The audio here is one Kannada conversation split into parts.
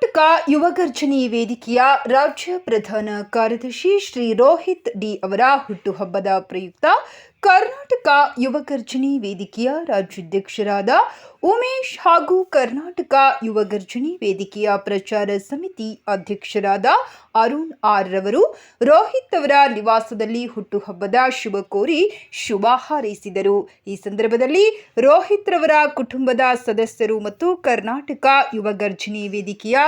what? ಯುವಗರ್ಜನಿ ವೇದಿಕೆಯ ರಾಜ್ಯ ಪ್ರಧಾನ ಕಾರ್ಯದರ್ಶಿ ಶ್ರೀ ರೋಹಿತ್ ಡಿ ಅವರ ಹುಟ್ಟುಹಬ್ಬದ ಪ್ರಯುಕ್ತ ಕರ್ನಾಟಕ ಯುವಗರ್ಜನಿ ವೇದಿಕೆಯ ರಾಜ್ಯಾಧ್ಯಕ್ಷರಾದ ಉಮೇಶ್ ಹಾಗೂ ಕರ್ನಾಟಕ ಯುವಗರ್ಜನಿ ವೇದಿಕೆಯ ಪ್ರಚಾರ ಸಮಿತಿ ಅಧ್ಯಕ್ಷರಾದ ಅರುಣ್ ಆರ್ ರವರು ರೋಹಿತ್ ಅವರ ನಿವಾಸದಲ್ಲಿ ಹುಟ್ಟುಹಬ್ಬದ ಶುಭ ಕೋರಿ ಶುಭ ಹಾರೈಸಿದರು. ಈ ಸಂದರ್ಭದಲ್ಲಿ ರೋಹಿತ್ ರವರ ಕುಟುಂಬದ ಸದಸ್ಯರು ಮತ್ತು ಕರ್ನಾಟಕ ಯುವಗರ್ಜನಿ ವೇದಿಕೆಯ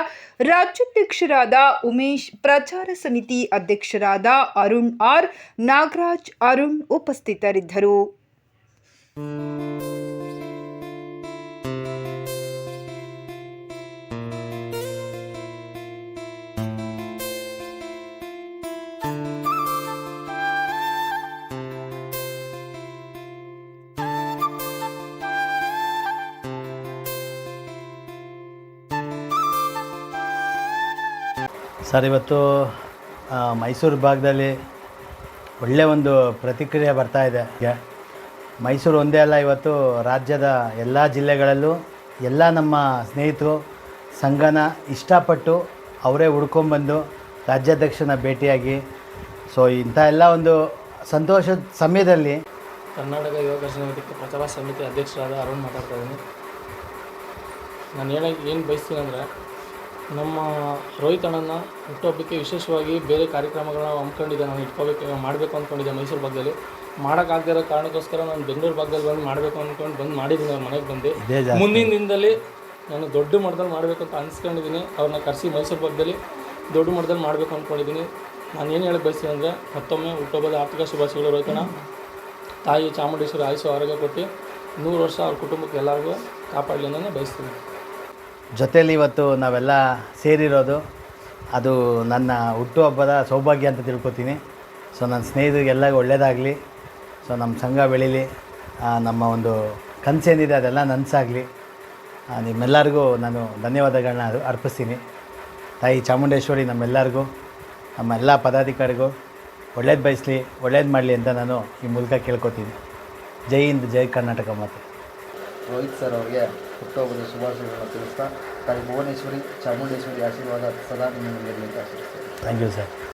ರಾಜ್ಯಾಧ್ಯಕ್ಷರಾದ ಉಮೇಶ್ ಪ್ರಚಾರ ಸಮಿತಿ ಅಧ್ಯಕ್ಷರಾದ ಅರುಣ್ ಆರ್ ನಾಗರಾಜ್ ಅರುಣ್ ಉಪಸ್ಥಿತರಿದ್ದರು. ಸರ್, ಇವತ್ತು ಮೈಸೂರು ಭಾಗದಲ್ಲಿ ಒಳ್ಳೆಯ ಒಂದು ಪ್ರತಿಕ್ರಿಯೆ ಬರ್ತಾ ಇದೆ. ಮೈಸೂರು ಒಂದೇ ಅಲ್ಲ, ಇವತ್ತು ರಾಜ್ಯದ ಎಲ್ಲ ಜಿಲ್ಲೆಗಳಲ್ಲೂ ಎಲ್ಲ ನಮ್ಮ ಸ್ನೇಹಿತರು, ಸಂಘನ ಇಷ್ಟಪಟ್ಟು ಅವರೇ ಹುಡ್ಕೊಂಬಂದು ರಾಜ್ಯಾಧ್ಯಕ್ಷನ ಭೇಟಿಯಾಗಿ, ಸೊ, ಇಂಥ ಎಲ್ಲ ಒಂದು ಸಂತೋಷದ ಸಮಯದಲ್ಲಿ ಕರ್ನಾಟಕ ಯುವಕ ಪ್ರಚಾರ ಸಮಿತಿ ಅಧ್ಯಕ್ಷರಾದ ಅರುಣ್ ಮಾತಾಡ್ತಾ ಇದ್ದೀನಿ. ನಾನು ಹೇಳಕ್ಕೆ ಏನು ಬಯಸ್ತೀನಿ ಅಂದರೆ ನಮ್ಮ ರೋಹಿತ್ ಅಣ್ಣನ ಹುಟ್ಟುಹಬ್ಬಕ್ಕೆ ವಿಶೇಷವಾಗಿ ಬೇರೆ ಕಾರ್ಯಕ್ರಮಗಳನ್ನ ಹಮ್ಮಿಕೊಂಡಿದ್ದೆ ನಾನು ಇಟ್ಕೋಬೇಕು ಮಾಡಬೇಕು ಅಂದ್ಕೊಂಡಿದ್ದೆ ಮೈಸೂರು ಭಾಗದಲ್ಲಿ. ಮಾಡೋಕ್ಕಾಗದೇ ಇರೋ ಕಾರಣಕ್ಕೋಸ್ಕರ ನಾನು ಬೆಂಗಳೂರು ಭಾಗದಲ್ಲಿ ಬಂದು ಮಾಡಬೇಕು ಅಂದ್ಕೊಂಡು ಬಂದು ಮಾಡಿದ್ದೀನಿ ಅವ್ರ ಮನೆಗೆ ಬಂದು. ಮುಂದಿನಿಂದಲೇ ಮುಂದಿನ ದಿನದಲ್ಲಿ ನಾನು ದೊಡ್ಡ ಮಟ್ಟದಲ್ಲಿ ಮಾಡಬೇಕು ಅಂತ ಅನ್ಸ್ಕೊಂಡಿದ್ದೀನಿ. ಅವ್ರನ್ನ ಕರೆಸಿ ಮೈಸೂರು ಭಾಗದಲ್ಲಿ ದೊಡ್ಡ ಮಟ್ಟದಲ್ಲಿ ಮಾಡಬೇಕು ಅಂದ್ಕೊಂಡಿದ್ದೀನಿ ನಾನು ಏನು ಹೇಳಕ್ಕೆ ಬಯಸ್ತೀನಿ ಅಂದರೆ ಮತ್ತೊಮ್ಮೆ ಹುಟ್ಟುಹಬ್ಬದ ಆರ್ಥಿಕ ಶುಭಾಶಯಗಳು ರೋಹಿತಣ್ಣ ತಾಯಿ ಚಾಮುಂಡೇಶ್ವರಿ ಆಯುಷು ಆರೋಗ್ಯ ಕೊಟ್ಟು ನೂರು ವರ್ಷ ಅವ್ರ ಕುಟುಂಬಕ್ಕೆ ಎಲ್ಲರಿಗೂ ಕಾಪಾಡಲಿ ಅನ್ನೋದನ್ನ ಬಯಸ್ತೀನಿ. ಜೊತೇಲಿ ಇವತ್ತು ನಾವೆಲ್ಲ ಸೇರಿರೋದು, ಅದು ನನ್ನ ಹುಟ್ಟುಹಬ್ಬದ ಸೌಭಾಗ್ಯ ಅಂತ ತಿಳ್ಕೊತೀನಿ. ಸೊ ನನ್ನ ಸ್ನೇಹಿತರಿಗೆಲ್ಲ ಒಳ್ಳೆಯದಾಗಲಿ ಸೊ ನಮ್ಮ ಸಂಘ ಬೆಳೀಲಿ. ನಮ್ಮ ಒಂದು ಕನಸೇನಿದೆ ಅದೆಲ್ಲ ನನಸಾಗಲಿ. ನಿಮ್ಮೆಲ್ಲರಿಗೂ ನಾನು ಧನ್ಯವಾದಗಳನ್ನ ಅರ್- ಅರ್ಪಿಸ್ತೀನಿ. ತಾಯಿ ಚಾಮುಂಡೇಶ್ವರಿ ನಮ್ಮೆಲ್ಲರಿಗೂ, ನಮ್ಮ ಎಲ್ಲ ಪದಾಧಿಕಾರಿಗೂ ಒಳ್ಳೇದು ಬಯಸಲಿ, ಒಳ್ಳೇದು ಮಾಡಲಿ ಅಂತ ನಾನು ಈ ಮೂಲಕ ಕೇಳ್ಕೊತೀನಿ. ಜೈ ಹಿಂದ್, ಜೈ ಕರ್ನಾಟಕ ಮಾತು. ರೋಹಿತ್ ಸರ್ ಅವರಿಗೆ ಹುಟ್ಟುಹಬ್ಬದ ಶುಭಾಶಯಗಳನ್ನು ತಿಳಿಸ್ತಾ ತಾಯಿ ಭುವನೇಶ್ವರಿ ಚಾಮುಂಡೇಶ್ವರಿ ಆಶೀರ್ವಾದ ಸದಾ ನಿಮ್ಮ ಮೇಲೆ ಇರಲಿ ಅಂತ ಆಶಿಸ್ತೇನೆ ಥ್ಯಾಂಕ್ ಯು ಸರ್